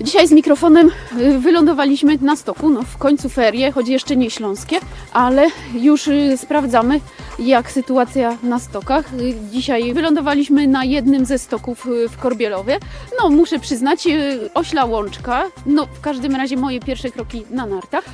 Dzisiaj z mikrofonem y, wylądowaliśmy na stoku, no w końcu ferie, choć jeszcze nie śląskie, ale już y, sprawdzamy jak sytuacja na stokach. Y, Dzisiaj wylądowaliśmy na jednym ze stoków w Korbielowie. No muszę przyznać, ośla łączka, no w każdym razie moje pierwsze kroki na nartach.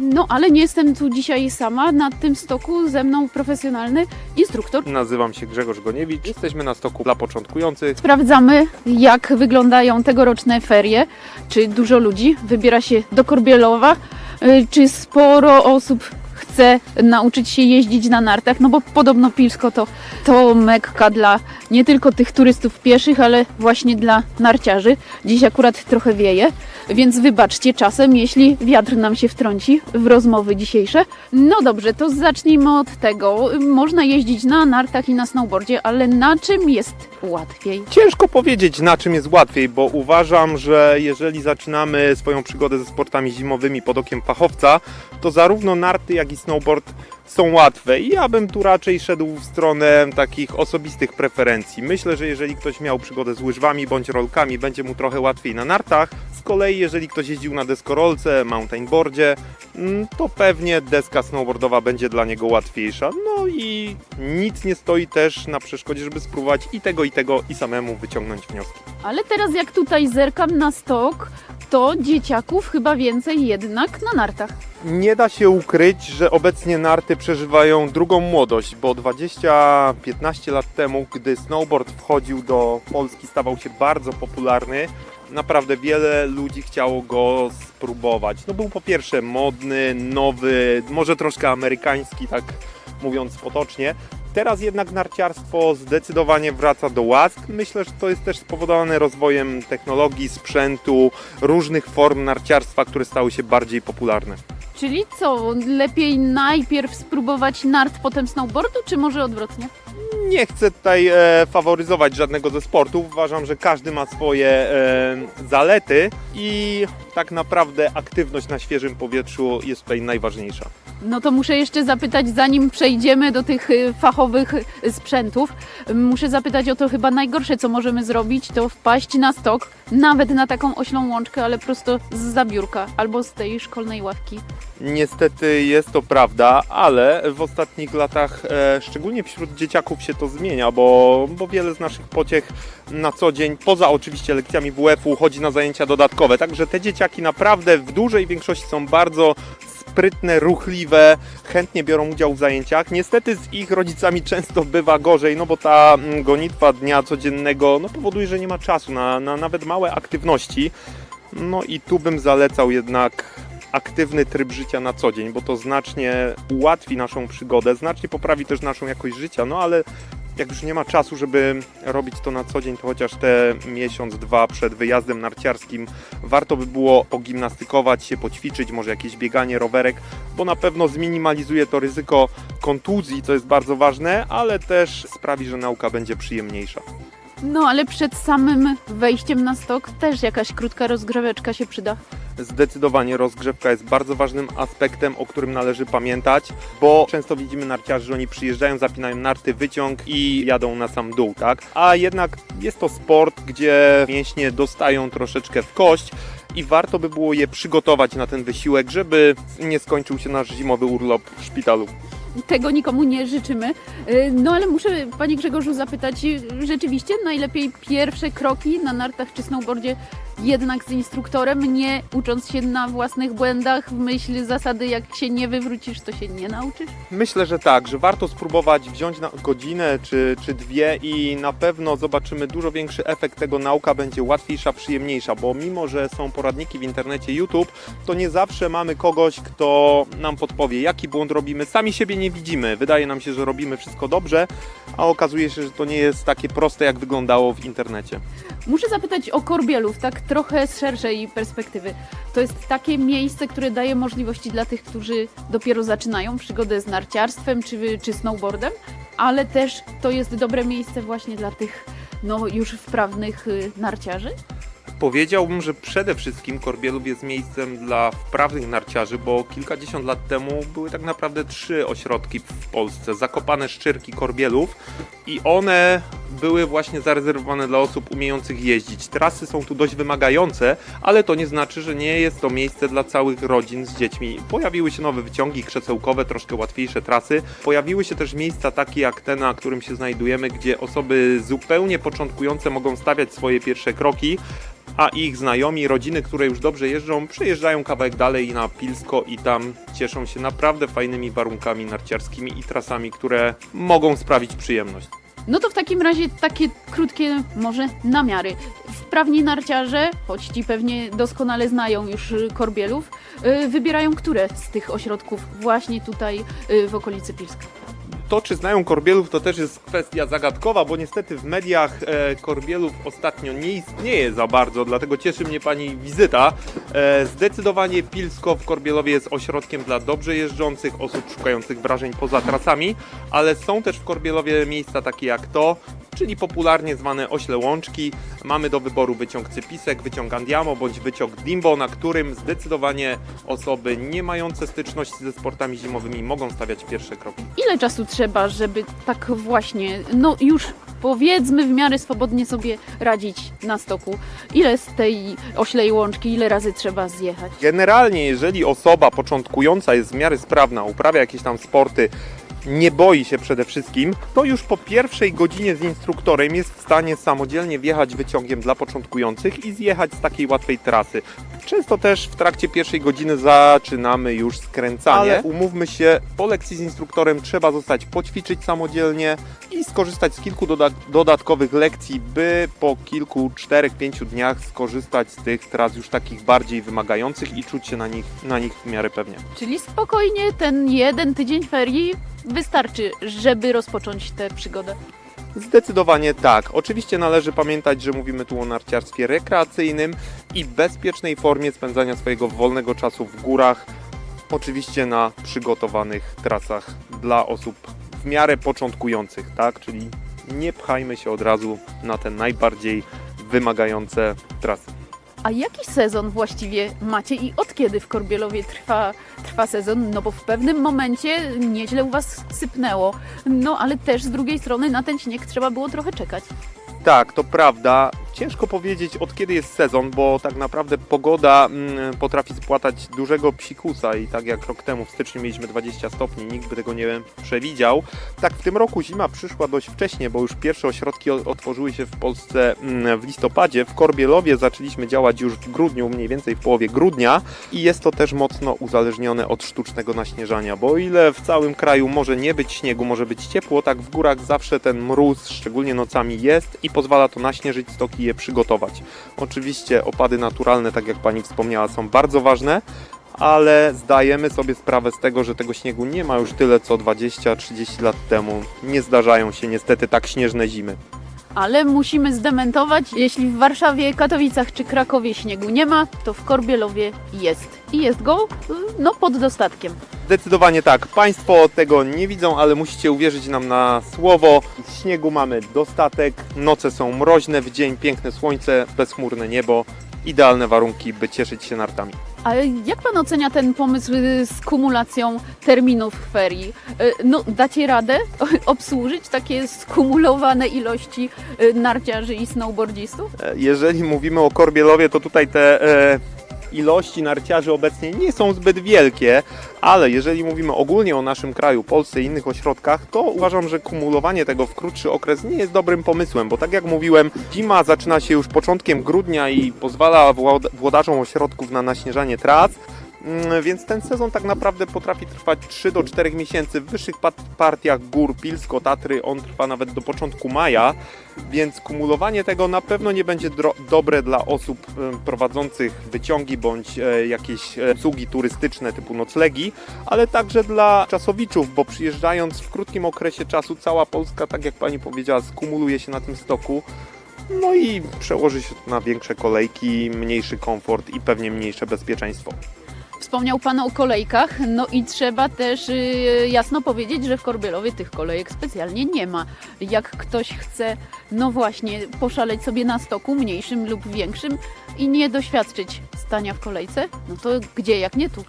No ale nie jestem tu dzisiaj sama, na tym stoku ze mną profesjonalny instruktor. Nazywam się Grzegorz Goniewicz. Jesteśmy na stoku dla początkujących. Sprawdzamy, jak wyglądają tegoroczne ferie. Czy dużo ludzi wybiera się do Korbielowa, y, czy sporo osób chce nauczyć się jeździć na nartach, no bo podobno Pilsko to, to mekka dla nie tylko tych turystów pieszych, ale właśnie dla narciarzy. Dziś akurat trochę wieje, więc wybaczcie czasem, jeśli wiatr nam się wtrąci w rozmowy dzisiejsze. No dobrze, to zacznijmy od tego. Można jeździć na nartach i na snowboardzie, ale na czym jest łatwiej? Ciężko powiedzieć, na czym jest łatwiej, bo uważam, że jeżeli zaczynamy swoją przygodę ze sportami zimowymi pod okiem fachowca, to zarówno narty, jak i snowboard są łatwe i ja bym tu raczej szedł w stronę takich osobistych preferencji. Myślę, że jeżeli ktoś miał przygodę z łyżwami bądź rolkami, będzie mu trochę łatwiej na nartach. Z kolei jeżeli ktoś jeździł na deskorolce, mountainboardzie, mm, to pewnie deska snowboardowa będzie dla niego łatwiejsza. No i nic nie stoi też na przeszkodzie, żeby spróbować i tego, i tego, i samemu wyciągnąć wnioski. Ale teraz jak tutaj zerkam na stok, to dzieciaków chyba więcej jednak na nartach. Nie da się ukryć, że obecnie narty przeżywają drugą młodość, bo 20-15 lat temu, gdy snowboard wchodził do Polski, stawał się bardzo popularny. Naprawdę wiele ludzi chciało go spróbować. No był po pierwsze modny, nowy, może troszkę amerykański, tak mówiąc potocznie. Teraz jednak narciarstwo zdecydowanie wraca do łask. Myślę, że to jest też spowodowane rozwojem technologii, sprzętu, różnych form narciarstwa, które stały się bardziej popularne. Czyli co, lepiej najpierw spróbować nart, potem snowboardu, czy może odwrotnie? Nie chcę tutaj e, faworyzować żadnego ze sportów. Uważam, że każdy ma swoje e, zalety i tak naprawdę aktywność na świeżym powietrzu jest tutaj najważniejsza. No to muszę jeszcze zapytać, zanim przejdziemy do tych y, fachowych y, sprzętów, muszę zapytać o to chyba najgorsze, co możemy zrobić, to wpaść na stok, nawet na taką oślą łączkę, ale prosto z zabiórka albo z tej szkolnej ławki. Niestety jest to prawda, ale w ostatnich latach, e, szczególnie wśród dzieciaków się to zmienia, bo, bo wiele z naszych pociech na co dzień, poza oczywiście lekcjami WF-u, chodzi na zajęcia dodatkowe. Także te dzieciaki naprawdę w dużej większości są bardzo sprytne, ruchliwe, chętnie biorą udział w zajęciach. Niestety z ich rodzicami często bywa gorzej, no bo ta mm, gonitwa dnia codziennego no, powoduje, że nie ma czasu na, na nawet małe aktywności. No i tu bym zalecał jednak aktywny tryb życia na co dzień, bo to znacznie ułatwi naszą przygodę, znacznie poprawi też naszą jakość życia, no ale jak już nie ma czasu, żeby robić to na co dzień, to chociaż te miesiąc, dwa przed wyjazdem narciarskim warto by było pogimnastykować się, poćwiczyć, może jakieś bieganie, rowerek, bo na pewno zminimalizuje to ryzyko kontuzji, co jest bardzo ważne, ale też sprawi, że nauka będzie przyjemniejsza. No ale przed samym wejściem na stok też jakaś krótka rozgrzeweczka się przyda. Zdecydowanie rozgrzewka jest bardzo ważnym aspektem, o którym należy pamiętać, bo często widzimy narciarzy, że oni przyjeżdżają, zapinają narty, wyciąg i jadą na sam dół, tak? A jednak jest to sport, gdzie mięśnie dostają troszeczkę w kość i warto by było je przygotować na ten wysiłek, żeby nie skończył się nasz zimowy urlop w szpitalu. Tego nikomu nie życzymy. Y, No ale muszę Panie Grzegorzu zapytać, y, rzeczywiście najlepiej pierwsze kroki na nartach czy snowboardzie jednak z instruktorem, nie ucząc się na własnych błędach w myśl zasady jak się nie wywrócisz, to się nie nauczysz? Myślę, że tak, że warto spróbować wziąć godzinę czy, czy dwie i na pewno zobaczymy dużo większy efekt tego. Nauka będzie łatwiejsza, przyjemniejsza, bo mimo, że są poradniki w internecie YouTube, to nie zawsze mamy kogoś, kto nam podpowie, jaki błąd robimy. Sami siebie nie widzimy. Wydaje nam się, że robimy wszystko dobrze, a okazuje się, że to nie jest takie proste, jak wyglądało w internecie. Muszę zapytać o Korbielów, tak trochę z szerszej perspektywy. To jest takie miejsce, które daje możliwości dla tych, którzy dopiero zaczynają przygodę z narciarstwem czy, czy snowboardem, ale też to jest dobre miejsce właśnie dla tych no, już wprawnych y, narciarzy. Powiedziałbym, że przede wszystkim Korbielów jest miejscem dla wprawnych narciarzy, bo kilkadziesiąt lat temu były tak naprawdę trzy ośrodki w Polsce. Zakopane Szczyrki Korbielów i one były właśnie zarezerwowane dla osób umiejących jeździć. Trasy są tu dość wymagające, ale to nie znaczy, że nie jest to miejsce dla całych rodzin z dziećmi. Pojawiły się nowe wyciągi krzesełkowe, troszkę łatwiejsze trasy. Pojawiły się też miejsca takie jak te, na którym się znajdujemy, gdzie osoby zupełnie początkujące mogą stawiać swoje pierwsze kroki, a ich znajomi, rodziny, które już dobrze jeżdżą, przejeżdżają kawałek dalej na Pilsko i tam cieszą się naprawdę fajnymi warunkami narciarskimi i trasami, które mogą sprawić przyjemność. No to w takim razie takie krótkie może namiary. Wprawni narciarze, choć ci pewnie doskonale znają już Korbielów, y, wybierają które z tych ośrodków właśnie tutaj y, w okolicy Pilska. To, czy znają Korbielów, to też jest kwestia zagadkowa, bo niestety w mediach e, Korbielów ostatnio nie istnieje za bardzo, dlatego cieszy mnie Pani wizyta. E, zdecydowanie Pilsko w Korbielowie jest ośrodkiem dla dobrze jeżdżących, osób szukających wrażeń poza trasami, ale są też w Korbielowie miejsca takie jak to, czyli popularnie zwane ośle łączki. Mamy do wyboru wyciąg Cypisek, wyciąg Andiamo bądź wyciąg Dimbo, na którym zdecydowanie osoby nie mające styczności ze sportami zimowymi mogą stawiać pierwsze kroki. Ile czasu trzeba, żeby tak właśnie, no już powiedzmy w miarę swobodnie sobie radzić na stoku? Ile z tej oślej łączki, ile razy trzeba zjechać? Generalnie, jeżeli osoba początkująca jest w miarę sprawna, uprawia jakieś tam sporty, nie boi się przede wszystkim, to już po pierwszej godzinie z instruktorem jest w stanie samodzielnie wjechać wyciągiem dla początkujących i zjechać z takiej łatwej trasy. Często też w trakcie pierwszej godziny zaczynamy już skręcanie. Ale umówmy się, po lekcji z instruktorem trzeba zostać poćwiczyć samodzielnie i skorzystać z kilku doda- dodatkowych lekcji, by po kilku, czterech, pięciu dniach skorzystać z tych tras już takich bardziej wymagających i czuć się na nich, na nich w miarę pewnie. Czyli spokojnie ten jeden tydzień ferii wystarczy, żeby rozpocząć tę przygodę. Zdecydowanie tak. Oczywiście należy pamiętać, że mówimy tu o narciarstwie rekreacyjnym i bezpiecznej formie spędzania swojego wolnego czasu w górach. Oczywiście na przygotowanych trasach dla osób w miarę początkujących, tak? Czyli nie pchajmy się od razu na te najbardziej wymagające trasy. A jaki sezon właściwie macie i od kiedy w Korbielowie trwa, trwa sezon? No bo w pewnym momencie nieźle u Was sypnęło. No ale też z drugiej strony na ten śnieg trzeba było trochę czekać. Tak, to prawda. Ciężko powiedzieć od kiedy jest sezon, bo tak naprawdę pogoda mm, potrafi spłatać dużego psikusa i tak jak rok temu w styczniu mieliśmy 20 stopni, nikt by tego nie przewidział. Tak w tym roku zima przyszła dość wcześnie, bo już pierwsze ośrodki otworzyły się w Polsce mm, w listopadzie. W Korbielowie zaczęliśmy działać już w grudniu, mniej więcej w połowie grudnia i jest to też mocno uzależnione od sztucznego naśnieżania, bo o ile w całym kraju może nie być śniegu, może być ciepło, tak w górach zawsze ten mróz, szczególnie nocami jest i pozwala to naśnieżyć stoki je przygotować. Oczywiście opady naturalne, tak jak Pani wspomniała, są bardzo ważne, ale zdajemy sobie sprawę z tego, że tego śniegu nie ma już tyle co 20-30 lat temu. Nie zdarzają się niestety tak śnieżne zimy. Ale musimy zdementować, jeśli w Warszawie, Katowicach czy Krakowie śniegu nie ma, to w Korbielowie jest. I jest go, y, no, pod dostatkiem. Zdecydowanie tak. Państwo tego nie widzą, ale musicie uwierzyć nam na słowo. Śniegu mamy dostatek, noce są mroźne, w dzień piękne słońce, bezchmurne niebo. Idealne warunki, by cieszyć się nartami. A jak Pan ocenia ten pomysł y, z kumulacją terminów ferii? Y, No, dacie radę obsłużyć takie skumulowane ilości y, narciarzy i snowboardzistów? E, Jeżeli mówimy o Korbielowie, to tutaj te e, ilości narciarzy obecnie nie są zbyt wielkie, ale jeżeli mówimy ogólnie o naszym kraju, Polsce i innych ośrodkach, to uważam, że kumulowanie tego w krótszy okres nie jest dobrym pomysłem, bo tak jak mówiłem, zima zaczyna się już początkiem grudnia i pozwala włodarzom ośrodków na naśnieżanie tras. Mm, Więc ten sezon tak naprawdę potrafi trwać 3 do 4 miesięcy. W wyższych partiach gór Pilsko, Tatry on trwa nawet do początku maja, więc kumulowanie tego na pewno nie będzie dobre dla osób e, prowadzących wyciągi bądź e, jakieś e, usługi turystyczne typu noclegi, ale także dla czasowiczów, bo przyjeżdżając w krótkim okresie czasu cała Polska, tak jak pani powiedziała, skumuluje się na tym stoku. No i przełoży się to na większe kolejki, mniejszy komfort i pewnie mniejsze bezpieczeństwo. Wspomniał Pan o kolejkach, no i trzeba też y, jasno powiedzieć, że w Korbielowie tych kolejek specjalnie nie ma. Jak ktoś chce, no właśnie, poszaleć sobie na stoku, mniejszym lub większym i nie doświadczyć stania w kolejce, no to gdzie jak nie tu?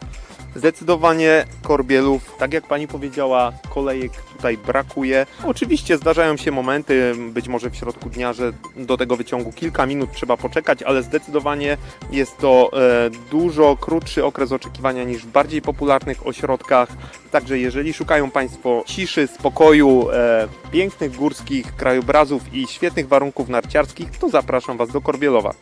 Zdecydowanie korbielów, tak jak pani powiedziała, kolejek tutaj brakuje. Oczywiście zdarzają się momenty, być może w środku dnia, że do tego wyciągu kilka minut trzeba poczekać, ale zdecydowanie jest to e, dużo krótszy okres oczekiwania niż w bardziej popularnych ośrodkach. Także jeżeli szukają Państwo ciszy, spokoju, e, pięknych górskich krajobrazów i świetnych warunków narciarskich, to zapraszam Was do Korbielowa.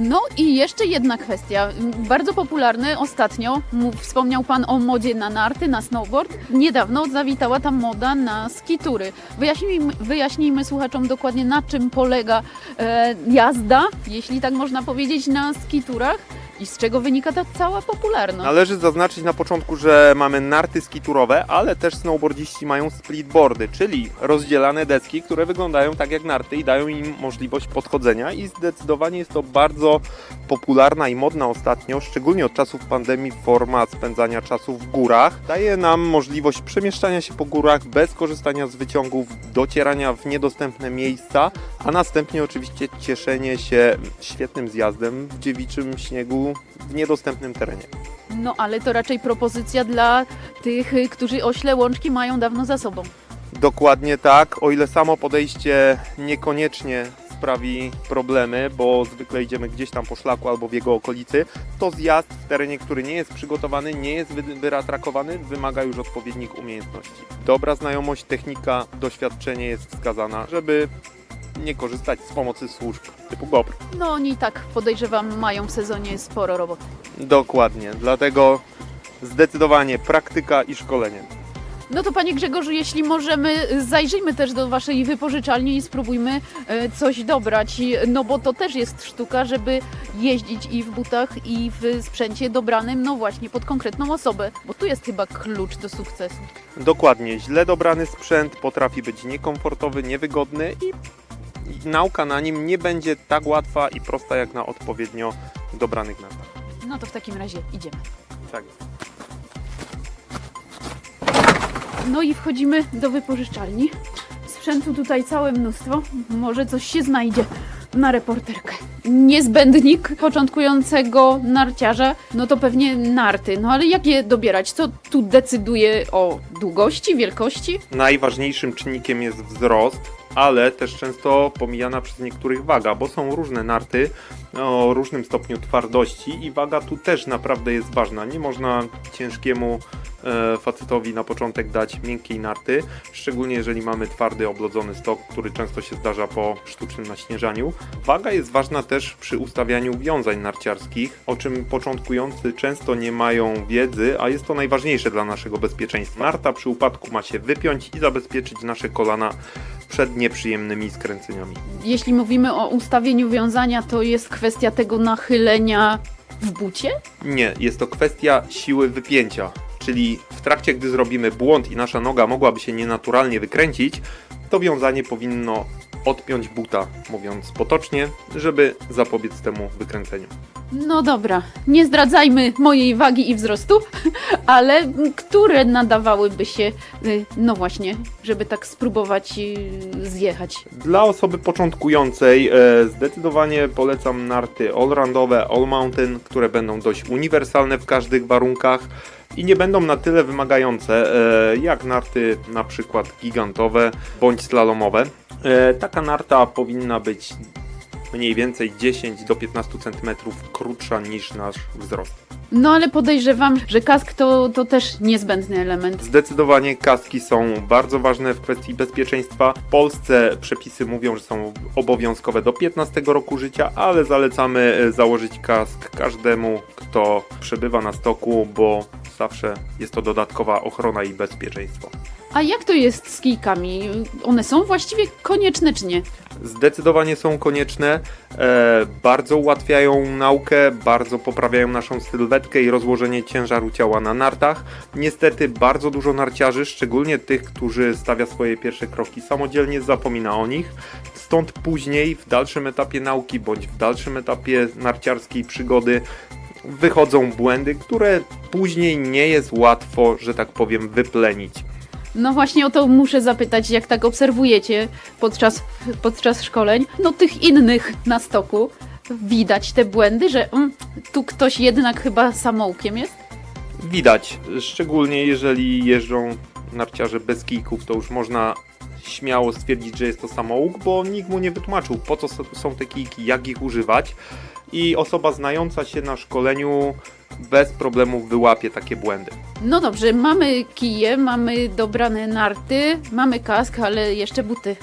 No i jeszcze jedna kwestia, bardzo popularny ostatnio, wspomniał Pan o modzie na narty, na snowboard. Niedawno zawitała tam moda na skitury. Wyjaśnijmy, wyjaśnijmy słuchaczom dokładnie na czym polega e, jazda, jeśli tak można powiedzieć, na skiturach i z czego wynika ta cała popularność. Należy zaznaczyć na początku, że mamy narty skiturowe, ale też snowboardziści mają splitboardy, czyli rozdzielane deski, które wyglądają tak jak narty i dają im możliwość podchodzenia i zdecydowanie jest to bardzo popularna i modna ostatnio, szczególnie od czasów pandemii forma spędzania czasu w górach. Daje nam możliwość przemieszczania się po górach bez korzystania z wyciągów, docierania w niedostępne miejsca, a następnie oczywiście cieszenie się świetnym zjazdem w dziewiczym śniegu w niedostępnym terenie. No ale to raczej propozycja dla tych, którzy ośle łączki mają dawno za sobą. Dokładnie tak, o ile samo podejście niekoniecznie sprawi problemy, bo zwykle idziemy gdzieś tam po szlaku albo w jego okolicy, to zjazd w terenie, który nie jest przygotowany, nie jest wy- wyratrakowany, wymaga już odpowiednich umiejętności. Dobra znajomość, technika, doświadczenie jest wskazana, żeby nie korzystać z pomocy służb typu GoPro. No oni i tak podejrzewam mają w sezonie sporo roboty. Dokładnie, dlatego zdecydowanie praktyka i szkolenie. No to Panie Grzegorzu, jeśli możemy, zajrzyjmy też do Waszej wypożyczalni i spróbujmy e, coś dobrać, I- no bo to też jest sztuka, żeby jeździć i w butach, i w sprzęcie dobranym, no właśnie, pod konkretną osobę, bo tu jest chyba klucz do sukcesu. Dokładnie, źle dobrany sprzęt potrafi być niekomfortowy, niewygodny i nauka na nim nie będzie tak łatwa i prosta jak na odpowiednio dobranych nartach. No to w takim razie idziemy. Tak. No i wchodzimy do wypożyczalni. Sprzętu tutaj całe mnóstwo. Może coś się znajdzie na reporterkę. Niezbędnik początkującego narciarza, no to pewnie narty. No ale jak je dobierać? Co tu decyduje o długości, wielkości? Najważniejszym czynnikiem jest wzrost, ale też często pomijana przez niektórych waga, bo są różne narty o różnym stopniu twardości i waga tu też naprawdę jest ważna. Nie można ciężkiemu e, facetowi na początek dać miękkiej narty, szczególnie jeżeli mamy twardy, oblodzony stok, który często się zdarza po sztucznym naśnieżaniu. Waga jest ważna też przy ustawianiu wiązań narciarskich, o czym początkujący często nie mają wiedzy, a jest to najważniejsze dla naszego bezpieczeństwa. Narta przy upadku ma się wypiąć i zabezpieczyć nasze kolana przed nieprzyjemnymi skręceniami. Jeśli mówimy o ustawieniu wiązania, to jest kwestia tego nachylenia w bucie? Nie, jest to kwestia siły wypięcia. Czyli w trakcie, gdy zrobimy błąd i nasza noga mogłaby się nienaturalnie wykręcić, to wiązanie powinno odpiąć buta, mówiąc potocznie, żeby zapobiec temu wykręceniu. No dobra, nie zdradzajmy mojej wagi i wzrostu, ale które nadawałyby się, y, no właśnie, żeby tak spróbować y, zjechać? Dla osoby początkującej e, zdecydowanie polecam narty allroundowe, all mountain, które będą dość uniwersalne w każdych warunkach i nie będą na tyle wymagające e, jak narty na przykład gigantowe bądź slalomowe. E, taka narta powinna być mniej więcej 10 do 15 cm krótsza niż nasz wzrost. No ale podejrzewam, że kask to, to też niezbędny element. Zdecydowanie kaski są bardzo ważne w kwestii bezpieczeństwa. W Polsce przepisy mówią, że są obowiązkowe do 15 roku życia, ale zalecamy e, założyć kask każdemu, kto przebywa na stoku, bo zawsze jest to dodatkowa ochrona i bezpieczeństwo. A jak to jest z kijkami? One są właściwie konieczne czy nie? Zdecydowanie są konieczne, e, bardzo ułatwiają naukę, bardzo poprawiają naszą sylwetkę i rozłożenie ciężaru ciała na nartach. Niestety bardzo dużo narciarzy, szczególnie tych, którzy stawia swoje pierwsze kroki samodzielnie, zapomina o nich. Stąd później w dalszym etapie nauki bądź w dalszym etapie narciarskiej przygody wychodzą błędy, które później nie jest łatwo, że tak powiem, wyplenić. No właśnie o to muszę zapytać, jak tak obserwujecie podczas, podczas szkoleń, no tych innych na stoku, widać te błędy, że mm, tu ktoś jednak chyba samoukiem jest? Widać, szczególnie jeżeli jeżdżą narciarze bez kijków, to już można śmiało stwierdzić, że jest to samouk, bo nikt mu nie wytłumaczył, po co są te kijki, jak ich używać i osoba znająca się na szkoleniu bez problemu wyłapie takie błędy. No dobrze, mamy kije, mamy dobrane narty, mamy kask, ale jeszcze buty.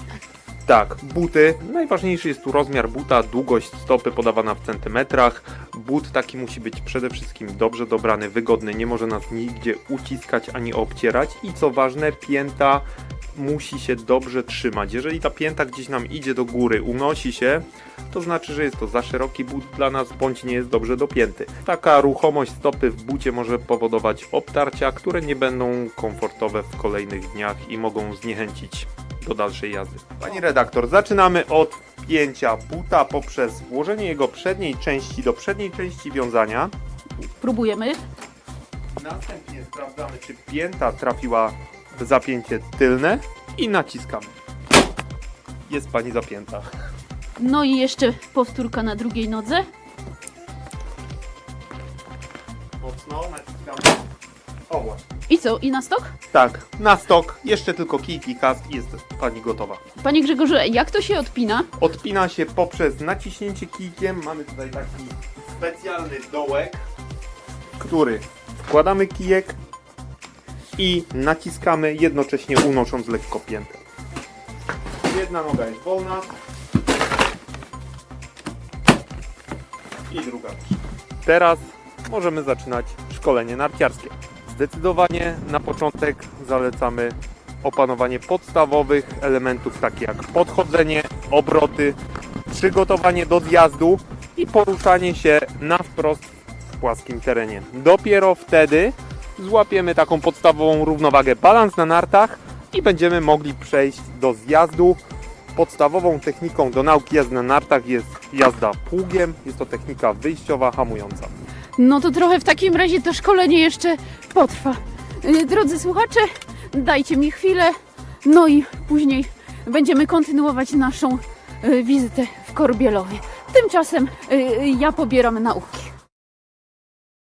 Tak, buty. Najważniejszy jest tu rozmiar buta, długość stopy podawana w centymetrach. But taki musi być przede wszystkim dobrze dobrany, wygodny, nie może nas nigdzie uciskać ani obcierać. I co ważne, pięta musi się dobrze trzymać. Jeżeli ta pięta gdzieś nam idzie do góry, unosi się, to znaczy, że jest to za szeroki but dla nas, bądź nie jest dobrze dopięty. Taka ruchomość stopy w bucie może powodować obtarcia, które nie będą komfortowe w kolejnych dniach i mogą zniechęcić do dalszej jazdy. Pani redaktor, zaczynamy od pięcia buta poprzez włożenie jego przedniej części do przedniej części wiązania. Próbujemy. Następnie sprawdzamy, czy pięta trafiła zapięcie tylne i naciskamy. Jest pani zapięta. No i jeszcze powtórka na drugiej nodze. Mocno naciskamy. O właśnie. I co? I na stok? Tak, na stok, jeszcze tylko kijki, kask i jest pani gotowa. Panie Grzegorzu, jak to się odpina? Odpina się poprzez naciśnięcie kijkiem. Mamy tutaj taki specjalny dołek, który wkładamy kijek i naciskamy jednocześnie unosząc lekko piętę. Jedna noga jest wolna i druga też. Teraz możemy zaczynać szkolenie narciarskie. Zdecydowanie na początek zalecamy opanowanie podstawowych elementów takich jak podchodzenie, obroty, przygotowanie do zjazdu i poruszanie się na wprost w płaskim terenie. Dopiero wtedy złapiemy taką podstawową równowagę balans na nartach i będziemy mogli przejść do zjazdu. Podstawową techniką do nauki jazdy na nartach jest jazda pługiem. Jest to technika wyjściowa, hamująca. No to trochę w takim razie to szkolenie jeszcze potrwa. Yy, Drodzy słuchacze, dajcie mi chwilę, no i później będziemy kontynuować naszą yy, wizytę w Korbielowie. Tymczasem yy, ja pobieram nauki.